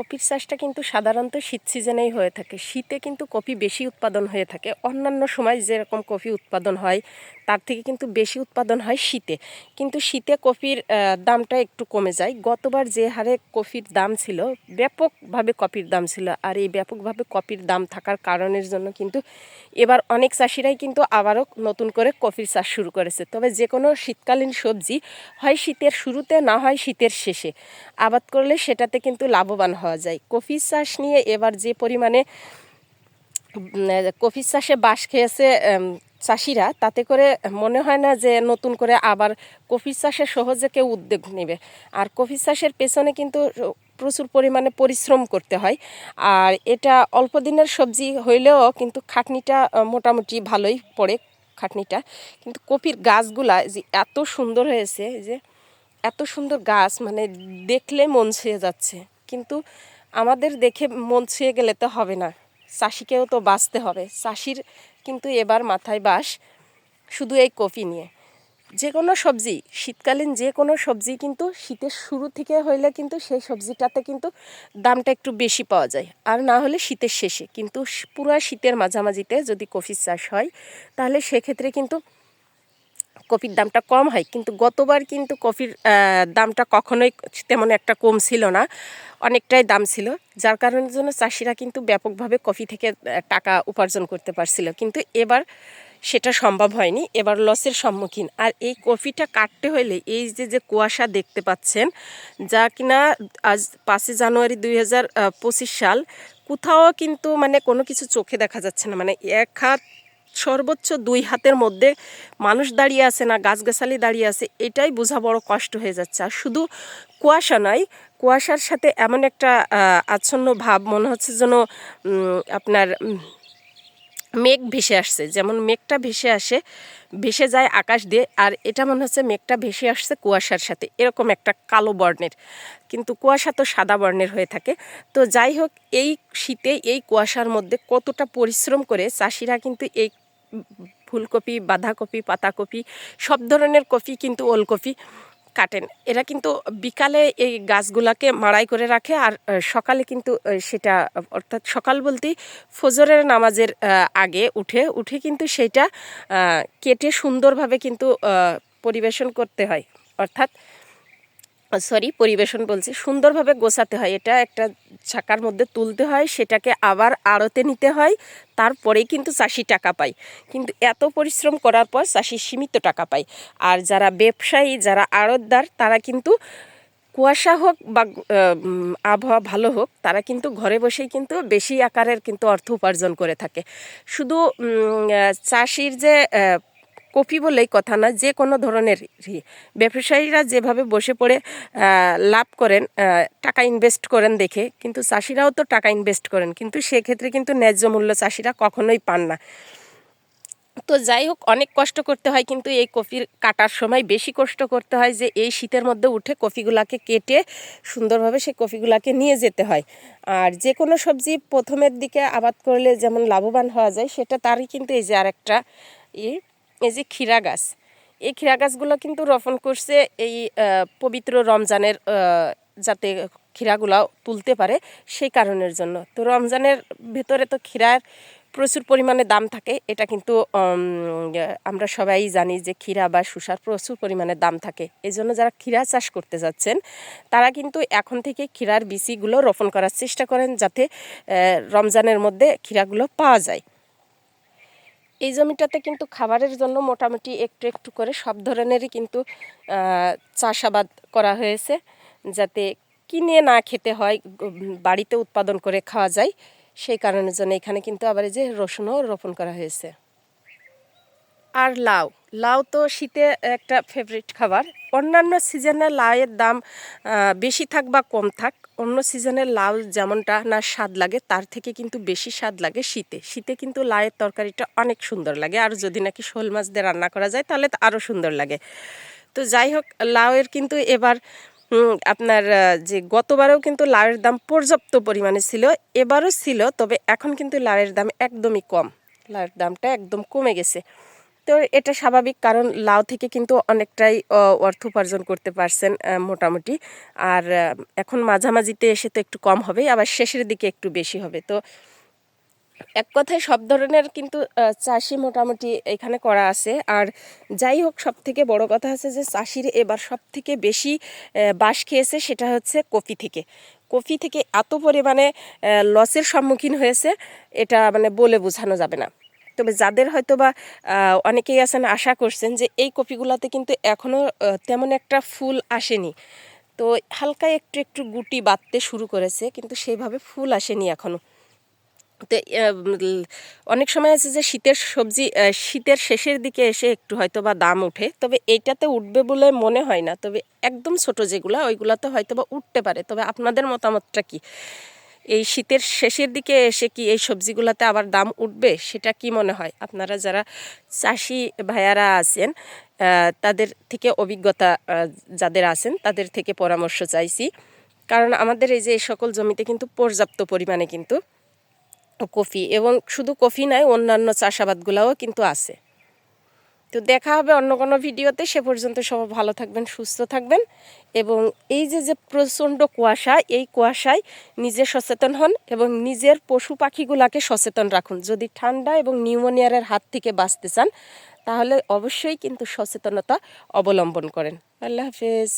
কপির চাষটা কিন্তু সাধারণত শীত সিজনেই হয়ে থাকে। শীতে কিন্তু কপি বেশি উৎপাদন হয়ে থাকে। অন্যান্য সময় যেরকম কপি উৎপাদন হয় তার থেকে কিন্তু বেশি উৎপাদন হয় শীতে। কিন্তু শীতে কফির দামটা একটু কমে যায়। গতবার যে হারে কফির দাম ছিল ব্যাপকভাবে কফির দাম ছিল। আর এই ব্যাপকভাবে কফির দাম থাকার কারণের জন্য কিন্তু এবার অনেক চাষিরাই কিন্তু আবারও নতুন করে কফির চাষ শুরু করেছে। তবে যে কোনো শীতকালীন সবজি হয় শীতের শুরুতে না হয় শীতের শেষে। আবাদ করলে সেটাতে কিন্তু লাভবান হওয়া যায়। কফি চাষ নিয়ে এবার যে পরিমাণে উম, কফি চাষে বাস খেয়েছে চাষিরা, তাতে করে মনে হয় না যে নতুন করে আবার কফি চাষে সহজে কেউ উদ্যোগ নেবে। আর কফি চাষের পেছনে কিন্তু প্রচুর পরিমাণে পরিশ্রম করতে হয়। আর এটা অল্প দিনের সবজি হইলেও কিন্তু খাটনিটা মোটামুটি ভালোই পড়ে খাটনিটা। কিন্তু কপির গাছগুলা যে এত সুন্দর হয়েছে যে এত সুন্দর গাছ মানে দেখলে মন ছুঁয়ে যাচ্ছে। কিন্তু আমাদের দেখে মন ছুঁয়ে গেলে তো হবে না। চাষিকেও তো বাঁচতে হবে। চাষির কিন্তু এবার মাথায় বাস শুধু এই কফি নিয়ে। যে কোনো সবজি, শীতকালীন যে কোনো সবজি কিন্তু শীতের শুরু থেকে হইলে কিন্তু সেই সবজিটাতে কিন্তু দামটা একটু বেশি পাওয়া যায়। আর না হলে শীতের শেষে। কিন্তু পুরো শীতের মাঝামাঝিতে যদি কফির চাষ হয়, তাহলে সেক্ষেত্রে কিন্তু কপির দামটা কম হয়, কিন্তু গতবার কিন্তু কফির দামটা কখনোই তেমন একটা কম ছিল না, অনেকটাই দাম ছিল। যার কারণের জন্য চাষিরা কিন্তু ব্যাপকভাবে কফি থেকে টাকা উপার্জন করতে পারছিল। কিন্তু এবার সেটা সম্ভব হয়নি, এবার লসের সম্মুখীন। আর এই কফিটা কাটতে হলে এই যে যে কুয়াশা দেখতে পাচ্ছেন, যা কিনা আজ পাঁচই জানুয়ারি দুই হাজার পঁচিশ সাল, কোথাও কিন্তু মানে কোনো কিছু চোখে দেখা যাচ্ছে না। মানে এক হাত সর্বোচ্চ দুই হাতের মধ্যে মানুষ দাঁড়িয়ে আছে না, গাছগাছালি দাঁড়িয়ে আছে, এটাই বোঝা বড় কষ্ট হয়ে যাচ্ছে। আর শুধু কুয়াশা নয়, কুয়াশার সাথে এমন একটা আচ্ছন্ন ভাব, মনে হচ্ছে যেন আপনার মেঘ ভেসে আসছে। যেমন মেঘটা ভেসে আসে, ভেসে যায় আকাশ দিয়ে, আর এটা মনে হচ্ছে মেঘটা ভেসে আসছে কুয়াশার সাথে, এরকম একটা কালো বর্ণের। কিন্তু কুয়াশা তো সাদা বর্ণের হয়ে থাকে। তো যাই হোক, এই শীতে এই কুয়াশার মধ্যে কতটা পরিশ্রম করে চাষিরা কিন্তু এই ফুলকপি, বাঁধাকপি, পাতাকপি, সব ধরনের কপি কিন্তু ওলকপি কাটেন। এরা কিন্তু বিকালে এই গাছগুলাকে মাড়াই করে রাখে আর সকালে কিন্তু সেটা, অর্থাৎ সকাল বলতেই ফজরের নামাজের আগে উঠে উঠে কিন্তু সেটা কেটে সুন্দরভাবে কিন্তু পরিবেশন করতে হয়। অর্থাৎ সরি পরিবেশন বলছি। সুন্দরভাবে গোছাতে হয়। এটা একটা ছাকার মধ্যে তুলতে হয়, সেটাকে আবার আড়তে নিতে হয়, তারপরেই কিন্তু চাষি টাকা পায়। কিন্তু এত পরিশ্রম করার পর চাষি সীমিত টাকা পায়। আর যারা ব্যবসায়ী, যারা আড়তদার, তারা কিন্তু কুয়াশা হোক বা আবহাওয়া ভালো হোক, তারা কিন্তু ঘরে বসেই কিন্তু বেশি আকারের কিন্তু অর্থ উপার্জন করে থাকে। শুধু চাষির যে কপি বলেই কথা না, যে কোনো ধরনের ব্যবসায়ীরা যেভাবে বসে পড়ে লাভ করেন টাকা ইনভেস্ট করেন দেখে, কিন্তু চাষিরাও তো টাকা ইনভেস্ট করেন, কিন্তু সেক্ষেত্রে কিন্তু ন্যায্য মূল্য চাষিরা কখনোই পান না। তো যাই হোক, অনেক কষ্ট করতে হয়, কিন্তু এই কফির কাটার সময় বেশি কষ্ট করতে হয় যে, এই শীতের মধ্যে উঠে কফিগুলাকে কেটে সুন্দরভাবে সেই কফিগুলাকে নিয়ে যেতে হয়। আর যে কোনো সবজি প্রথমের দিকে আবাদ করলে যেমন লাভবান হওয়া যায়, সেটা তারই কিন্তু এই যে আরেকটা ই এই যে ক্ষীরা গাছ, এই ক্ষীরা গাছগুলো কিন্তু রোপণ করছে এই পবিত্র রমজানের যাতে ক্ষীরাগুলো তুলতে পারে সেই কারণের জন্য। তো রমজানের ভেতরে তো ক্ষীরার প্রচুর পরিমাণে দাম থাকে, এটা কিন্তু আমরা সবাই জানি যে ক্ষীরা বা শসার প্রচুর পরিমাণে দাম থাকে। এই জন্য যারা ক্ষীরা চাষ করতে যাচ্ছেন, তারা কিন্তু এখন থেকে ক্ষীরার বিচিগুলো রোপণ করার চেষ্টা করেন যাতে রমজানের মধ্যে ক্ষীরাগুলো পাওয়া যায়। এই জমিটাতে কিন্তু খাবারের জন্য মোটামুটি একটু একটু করে সব ধরনেরই কিন্তু চাষাবাদ করা হয়েছে যাতে কিনে না খেতে হয় বাড়িতে উৎপাদন করে খাওয়া যায়। সেই কারণের জন্য এখানে কিন্তু আবার এই যে রসুনও রোপণ করা হয়েছে। আর লাউ? লাউ তো শীতে একটা ফেভারিট খাবার। অন্যান্য সিজনে লাউয়ের দাম বেশি থাক বা কম থাক, অন্য সিজনের লাউ যেমনটা না স্বাদ লাগে, তার থেকে কিন্তু বেশি স্বাদ লাগে শীতে। শীতে কিন্তু লাউয়ের তরকারিটা অনেক সুন্দর লাগে, আর যদি নাকি শোল মাছ দিয়ে রান্না করা যায়, তাহলে তো আরও সুন্দর লাগে। তো যাই হোক, লাউয়ের কিন্তু এবার আপনার যে গতবারেও কিন্তু লাউয়ের দাম পর্যাপ্ত পরিমাণে ছিল, এবারও ছিল, তবে এখন কিন্তু লাউয়ের দাম একদমই কম। লাউয়ের দামটা একদম কমে গেছে। তো এটা স্বাভাবিক, কারণ লাউ থেকে কিন্তু অনেকটাই অর্থ উপার্জন করতে পারছেন মোটামুটি। আর এখন মাঝামাঝিতে এসে তো একটু কম হবে, আবার শেষের দিকে একটু বেশি হবে। তো এক কথায় সব ধরনের কিন্তু চাষি মোটামুটি এখানে করা আছে। আর যাই হোক সব থেকে বড় কথা হচ্ছে যে, চাষির এবার সব থেকে বেশি বাস খেয়েছে সেটা হচ্ছে কফি থেকে। কফি থেকে এত পরিমাণে লসের সম্মুখীন হয়েছে, এটা মানে বলে বোঝানো যাবে না। তবে যাদের হয়তো বা অনেকেই আছেন আশা করছেন যে এই কপিগুলাতে কিন্তু এখনও তেমন একটা ফুল আসেনি। তো হালকা একটু একটু গুটি বাঁধতে শুরু করেছে, কিন্তু সেইভাবে ফুল আসেনি এখনও তো অনেক সময় আছে যে শীতের সবজি শীতের শেষের দিকে এসে একটু হয়তো বা দাম ওঠে, তবে এইটাতে উঠবে বলে মনে হয় না। তবে একদম ছোট যেগুলা, ওইগুলাতে হয়তো বা উঠতে পারে। তবে আপনাদের মতামতটা কি? এই শীতের শেষের দিকে এসে কি এই সবজিগুলোতে আবার দাম উঠবে? সেটা কি মনে হয়? আপনারা যারা চাষি ভাইয়ারা আছেন তাদের থেকে অভিজ্ঞতা যাদের আছেন, তাদের থেকে পরামর্শ চাইছি। কারণ আমাদের এই যে সকল জমিতে কিন্তু পর্যাপ্ত পরিমাণে কিন্তু কফি এবং শুধু কফি নয় অন্যান্য চাষাবাদগুলোও কিন্তু আছে। তো দেখা হবে অন্য কোনো ভিডিওতে। সে পর্যন্ত সবাই ভালো থাকবেন, সুস্থ থাকবেন এবং এই যে যে প্রচণ্ড কুয়াশা, এই কুয়াশায় নিজে সচেতন হন এবং নিজের পশু পাখিগুলাকে সচেতন রাখুন। যদি ঠান্ডা এবং নিউমোনিয়ারের হাত থেকে বাঁচতে চান, তাহলে অবশ্যই কিন্তু সচেতনতা অবলম্বন করেন। আল্লাহ হাফেজ।